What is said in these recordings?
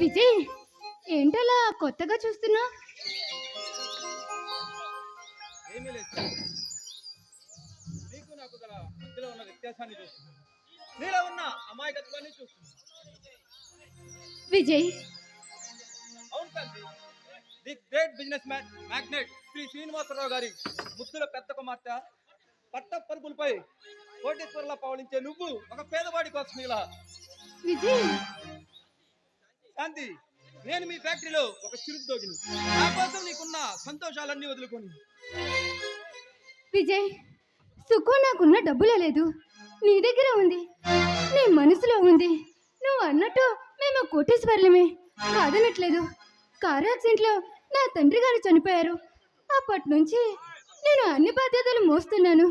విజయ్ ఏంటలా కొత్తగా చూస్తున్నా? ఏమీ లేదు. సార్. నీకు నాకు గల మధ్యలో ఉన్న వ్యత్యాసాన్ని ఉన్న అమాయకత్వాన్ని విజయ్. అవును the great business man magnate Sri Srinivasarao గారి ముద్దుల పెద్ద కుమార్తె పట్ట పరుపులపై కోటేశ్వరలా పవళించే నువ్వు ఒక పేదవాడి కోసం ఇలా విజయ్. అంది నేను మీ ఫ్యాక్టరీలో ఒక చిరుద్యోగిని నా కోసం నీకున్న సంతోషాలన్నీ వదులుకొని. విజయ్ సుఖం నాకున్న డబ్బులే లేదు. నీ దగ్గర ఉంది. నీ మనసులో ఉంది. నువ్వు అన్నట్టు మేము కోటేశ్వర్లమే. కాదనట్లేదు. కారు యాక్సిడెంట్లో నా తండ్రి గారు చనిపోయారు. అప్పటి నుంచి నేను అన్ని బాధ్యతలు మోస్తున్నాను.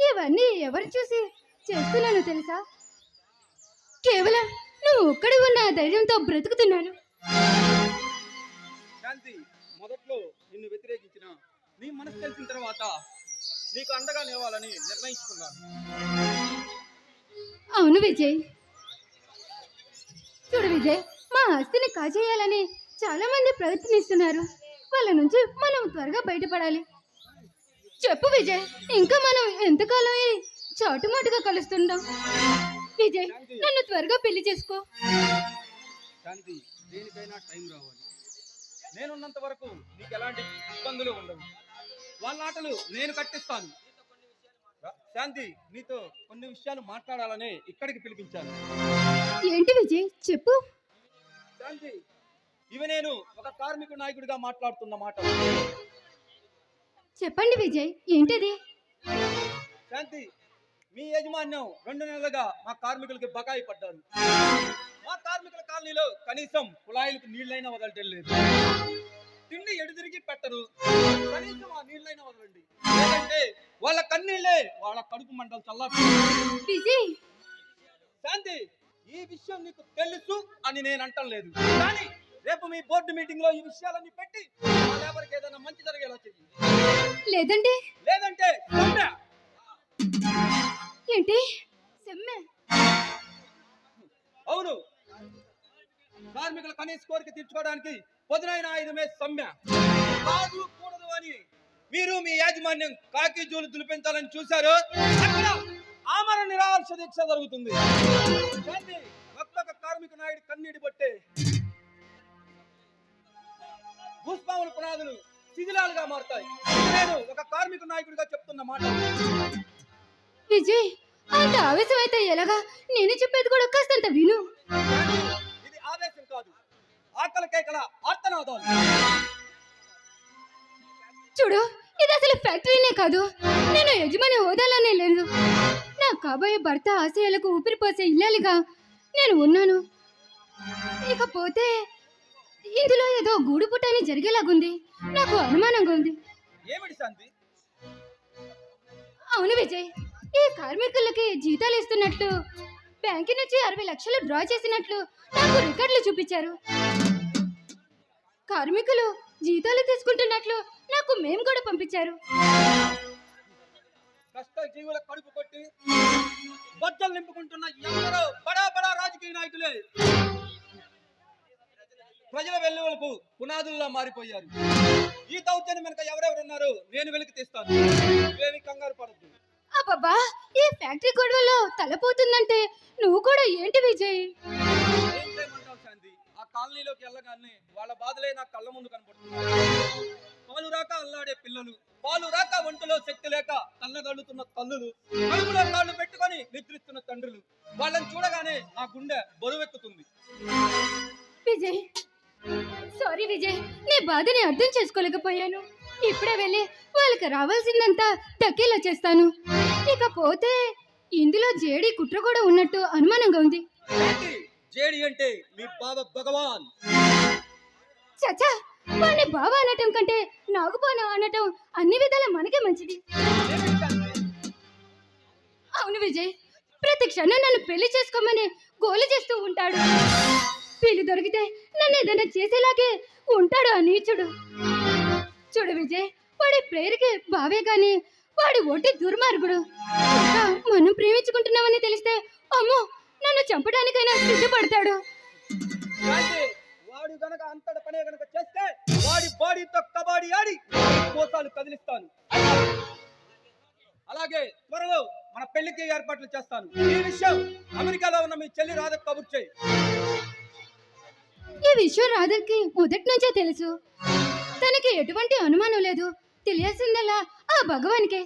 ఇవన్నీ ఎవరు చూసి చేస్తున్నాను తెలుసా? కేవలం నువ్వు ఒక్కడి ఉన్న ధైర్యంతో బ్రతుకుతున్నాను. శాంతి మొదట్లో నిన్ను వ్యతిరేకించిన నీ మనసు తెలిసిన తర్వాత నీకు అండగా నిలవాలని నిర్ణయించుకున్నాను. అవును విజయ్. చూడు విజయ్ మా ఆస్తిని కాజేయాలని చాలా మంది ప్రయత్నిస్తున్నారు. వాళ్ళ నుంచి మనం త్వరగా బయటపడాలి. చెప్పు విజయ్ ఇంకా మనం ఎంతకాలం చాటుమాటుగా కలుస్తుంటాం విజయ్ నన్ను త్వరగా పెళ్ళి చేసుకో. శాంతి దేనికైనా టైం రావాలి. నేనున్నంత వరకు నీకు ఎలాంటి ఇబ్బందులు ఉండవు. వాళ్ళ ఆటలు నేను కట్టిస్తాను. శాంతి నీతో కొన్ని విషయాలు మాట్లాడాలని ఇక్కడికి పిలిపించాను. ఏంటి విజయ్? చెప్పు. శాంతి ఇవి నేను ఒక కార్మిక నాయకుడిగా మాట్లాడుతున్న మాట. చెప్పండి విజయ్ ఏంటిది? శాంతి మీ యాజమాన్యం రెండు నెలలుగా మా కార్మికులకి బకాయి పడ్డారు. మా కార్మికుల కాలనీలో కనీసం కుళాయిలకు నీళ్ళైనా వదలటం లేదు. తిండి ఎడుదిరిగి పెట్టరు. కనీసం ఆ నీళ్ళైనా వదలండి. లేదంటే వాళ్ళ కన్నీళ్ళే వాళ్ళ కడుపు మంటలు చల్లారు శాంతి ఈ విషయం నీకు తెలుసు అని నేను అంటం లేదు. కానీ రేపు మీ బోర్డు మీటింగ్లో ఈ విషయాలన్నీ పెట్టి మా లేబర్కి ఏదైనా మంచి జరిగేలా చెయ్యి. లేదంటే? లేదంటే. ఏంటి? సెమ్మె? అవును. కార్మికుల కనీస కోరిక తీర్చుకోవడానికి పొదునైన ఆయుధమే సమ్మె. కాదు కూడదు అని మీరు మీ యాజమాన్యం కాకి జూలు దులిపించాలని చూశారు. అక్కడ ఆమర నిరాశ దీక్ష జరుగుతుంది. ఒక్కొక్క కార్మిక నాయుడు కన్నీటి బట్టే. భూస్వాముల పునాదులు శిథిలాలుగా మారుతాయి. నేను ఒక కార్మిక నాయకుడిగా చెప్తున్న మాట. విజయ్ అంత ఆవేశం అయితే ఎలాగా? నేను చెప్పేది కూడా కాస్తంత విను. ఇది ఆవేశం కాదు. ఆకలి కేకల ఆర్తనాదాలు చూడు ఇది అసలు ఫ్యాక్టరీనే కాదు. నేను యజమాని హోదాలోనే లేదు నా కాబోయే భర్త ఆశయాలకు ఊపిరిపోసే ఇల్లాలిగా. నేను ఉన్నాను. ఇకపోతే ఇందులో ఏదో గూడు పుట్టని జరిగేలాగుంది. నాకు అనుమానంగా ఉంది. ఏమిటి శాంతి? అవును విజయ్ ఈ కార్మికులకి జీతాలు ఇస్తున్నట్లు బ్యాంకు నుంచి అరవై లక్షలు డ్రా చేసినట్లు నాకు రికార్డులు చూపించారు. కార్మికులు జీతాలు తీసుకుంటున్నట్లు నాకు మేము కూడా పంపించారు. కష్ట కడుపు కొట్టి బద్దలు నింపుకుంటున్న ఎందరో బడా బడా రాజకీయ నాయకులే. ప్రజల వెల్లువలకు పునాదుల్లా మారిపోయారు. ఈ దౌత్యాన్ని వెనుక ఎవరెవరు ఉన్నారు నేను వెలికి తీస్తాను. కంగారు పడద్దు. అబ్బబ్బా ఈ ఫ్యాక్టరీ గొడవలో తలపోతుందంటే నువ్వు కూడా ఏంటి విజయ్? ఏం చేయమంటావు శాంతి? ఆ కాలనీలోకి వెళ్ళగానే వాళ్ళ బాధలే నా కళ్ళ ముందు కనబడుతున్నాయి పాలు రాక అల్లాడే పిల్లలు పాలు రాక ఒంటిలో శక్తి లేక కళ్ళగల్లుతున్న తల్లులు కడుపులో కాళ్ళు పెట్టుకొని నిద్రిస్తున్న తండ్రులు వాళ్ళని చూడగానే నా గుండె బరువెక్కుతుంది. విజయ్ సారీ విజయ్ నీ బాధని అర్థం చేసుకోలేకపోయాను. ఇప్పుడే వెళ్ళి వాళ్ళకి రావాల్సిందంతా దక్కేలా చేస్తాను. ఇకపోతే ఇందులో జేడి కుట్ర కూడా ఉన్నట్టు అనుమానంగా ఉంది. జేడి అంటే మీ బాబా భగవాన్. చచ్చా! వాడిని బావ అనటం కంటే నాగుపాన అనటం అన్ని విధాలా మనకే మంచిది? అవును విజయ్ ప్రతి క్షణం నన్ను పెళ్ళి చేసుకోమని గోలు చేస్తూ ఉంటాడు. పెళ్ళి దొరికితే నన్ను ఏదైనా చేసేలాగే ఉంటాడు ఆ నీచుడు. చూడు విజయ్ వాడి ప్రేరికి బావే గాని వాడి ఒట్టి దుర్మార్గుడు. మనం ప్రేమించుకుంటున్నామని తెలిస్తే అమ్మో నన్ను చంపడానికైనా సిద్ధపడతాడు. వాడు గనక అంతట పనే గనక చేస్తే వాడి బాడీతో కబాడీ ఆడి కోసాలు కదిలిస్తాను. అలాగే త్వరలో మన పెళ్ళికి ఏర్పాట్లు చేస్తాను. ఈ విషయం అమెరికాలో ఉన్న మీ చెల్లి రాధకు కబుర్ చేయి. ఈ విషయం రాధకి మొదటి నుంచే తెలుసు. తనకి ఎటువంటి అనుమానం లేదు. తెలియాల్సిందల్లా భగవానికే.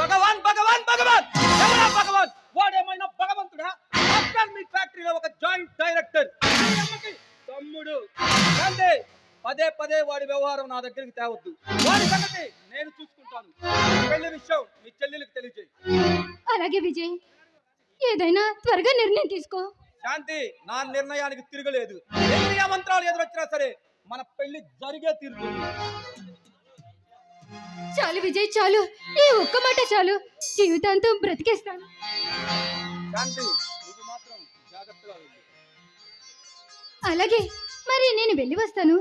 భగవాన్ భగవాన్ భగవాన్! ఎవరా భగవాన్? వాడేమైనా భగవంతుడా? ఆఫ్టర్ మీ ఫ్యాక్టరీలో ఒక జాయింట్ డైరెక్టర్. తమ్ముడు. అంటే పదే పదే వాడి వ్యవహారం నా దగ్గరికి తేవద్దు. వాడి సంగతి నేను చూసుకుంటాను. పెళ్ళి విషయం మీ చెల్లెలకు తెలియజేయి. అలాగే విజయ్ ఏదైనా త్వరగా నిర్ణయం తీసుకో. శాంతి నా నిర్ణయానికి తిరగలేదు. ఎన్ని మంత్రాలు ఎదురొచ్చినా సరే మన పెళ్ళి జరిగే తీరుతుంది. చాలు విజయ్ చాలు. ఈ ఒక్క మాట చాలు. జీవితాంతం బ్రతికేస్తాను. అలాగే మరి నేను వెళ్ళి వస్తాను.